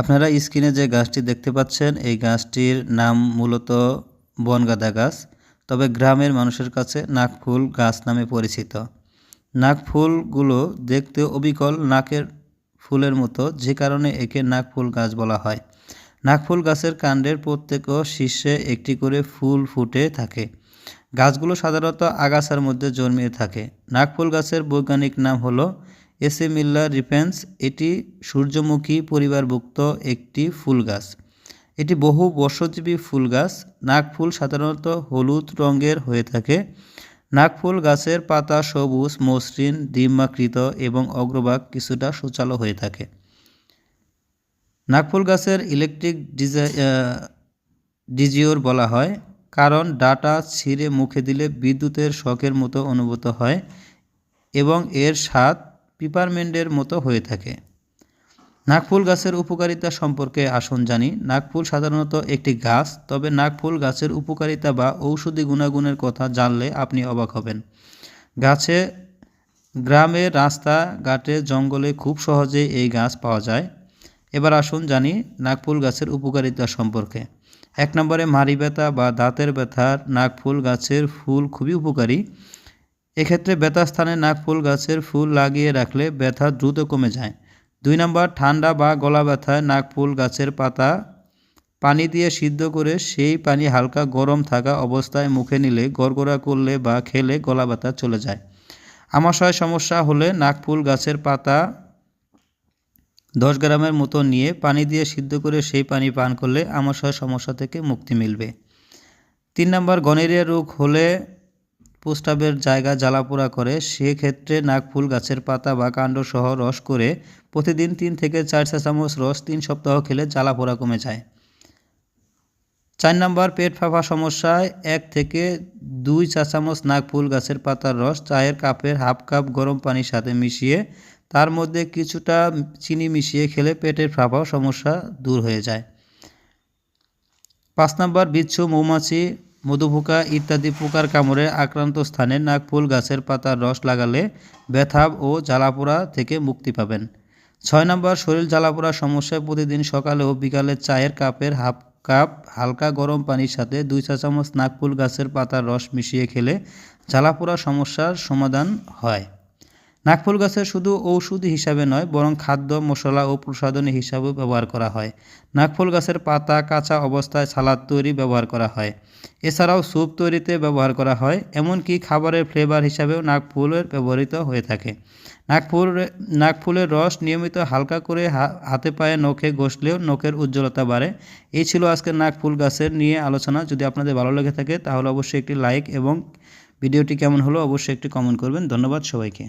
আপনারা স্ক্রিনে যে গাছটি দেখতে পাচ্ছেন, এই গাছটির নাম মূলত বনগাঁদা গাছ, তবে গ্রামের মানুষের কাছে নাকফুল গাছ নামে পরিচিত। নাকফুলগুলো দেখতে অবিকল নাকের ফুলের মতো, যে কারণে একে নাকফুল গাছ বলা হয়। নাকফুল গাছের কাণ্ডের প্রত্যেক শীর্ষে একটি করে ফুল ফুটে থাকে। গাছগুলো সাধারণত আগাছার মধ্যে জন্মিয়ে থাকে। নাকফুল গাছের বৈজ্ঞানিক নাম হলো এসেমিল্লা রিফেন্স, এটি সূর্যমুখী পরিবারভুক্ত একটি ফুল গাছ। এটি বহু বর্ষজীবী ফুল গাছ। নাকফুল সাধারণত হলুদ রঙের হয়ে থাকে। নাকফুল গাছের পাতা সবুজ, মসৃণ, ডিম্বাকৃত এবং অগ্রভাগ কিছুটা সুচালো হয়ে থাকে। নাকফুল গাছের ইলেকট্রিক ডিজা ডিজিওর বলা হয়, কারণ ডাটা ছিঁড়ে মুখে দিলে বিদ্যুতের শকের মতো অনুভূত হয় এবং এর স্বাদ পিপারমেন্টের মতো হয়ে থাকে। নাকফুল গাছের উপকারিতা সম্পর্কে আসুন জানি। নাকফুল সাধারণত একটি গাছ, তবে নাকফুল গাছের উপকারিতা বা ঔষধি গুণাগুণের কথা জানলে আপনি অবাক হবেন। গাছে, গ্রামে, রাস্তা ঘাটে, জঙ্গলে খুব সহজে এই গাছ পাওয়া যায়। এবার আসুন জানি নাকফুল গাছের উপকারিতা সম্পর্কে। এক নম্বরে মারি ব্যথা বা দাঁতের ব্যথার নাকফুল গাছের ফুল খুবই উপকারী। এক্ষেত্রে ব্যথা স্থানে নাকফুল গাছের ফুল লাগিয়ে রাখলে ব্যথা দ্রুত কমে যায়। দুই নম্বর, ঠান্ডা বা গলা ব্যথায় নাকফুল গাছের পাতা পানি দিয়ে সিদ্ধ করে সেই পানি হালকা গরম থাকা অবস্থায় মুখে নিলে, গড়গড়া করলে বা খেলে গলা ব্যথা চলে যায়। আমাশয় সমস্যা হলে নাকফুল গাছের পাতা দশ গ্রামের মতো নিয়ে পানি দিয়ে সিদ্ধ করে সেই পানি পান করলে আমাশয় সমস্যা থেকে মুক্তি মিলবে। তিন নম্বর, গনেরিয়া রোগ হলে প্রস্তাবের জায়গা জ্বালাপোড়া করে, সেক্ষেত্রে নাকফুল গাছের পাতা বা কাণ্ড সহ রস করে প্রতিদিন তিন থেকে চার চা চামচ রস তিন সপ্তাহ খেলে জ্বালাপোড়া কমে যায়। চার নম্বর, পেট ফাঁপা সমস্যায় এক থেকে দুই চা চামচ নাকফুল গাছের পাতার রস, চায়ের কাপের হাফ কাপ গরম পানির সাথে মিশিয়ে, তার মধ্যে কিছুটা চিনি মিশিয়ে খেলে পেটের ফাঁপা সমস্যা দূর হয়ে যায়। পাঁচ নম্বর, বিচ্ছু মৌমাছি মধুপোকা ইত্যাদি পোকার কামড়ে আক্রান্ত স্থানে নাকফুল গাছের পাতার রস লাগালে ব্যথা ও জ্বালাপোড়া থেকে মুক্তি পাবেন। ছয় নম্বর, শরীর জ্বালাপোড়া সমস্যায় প্রতিদিন সকালে ও বিকালে চায়ের কাপের হাফ কাপ হালকা গরম পানির সাথে দুই চা চামচ নাকফুল গাছের পাতার রস মিশিয়ে খেলে জ্বালাপোড়া সমস্যার সমাধান হয়। নাকফুল গাছের শুধু ঔষধি হিসাবে নয়, বরং খাদ্য, মশলা ও প্রসাধনী হিসাবেও ব্যবহার করা হয়। নাকফুল গাছের পাতা কাঁচা অবস্থায় সালাদ তৈরি ব্যবহার করা হয়। এছাড়াও স্যুপ তৈরিতে ব্যবহার করা হয়, এমনকি খাবারের ফ্লেভার হিসাবেও নাকফুলের ব্যবহৃত হয়ে থাকে। নাকফুল, নাকফুলের রস নিয়মিত হালকা করে হাতে পায়ে নখে ঘষলেও নখের উজ্জ্বলতা বাড়ে। এই ছিল আজকের নাকফুল গাছের নিয়ে আলোচনা। যদি আপনাদের ভালো লেগে থাকে, তাহলে অবশ্যই একটি লাইক এবং ভিডিওটি কেমন হলো অবশ্যই একটি কমেন্ট করবেন। ধন্যবাদ সবাইকে।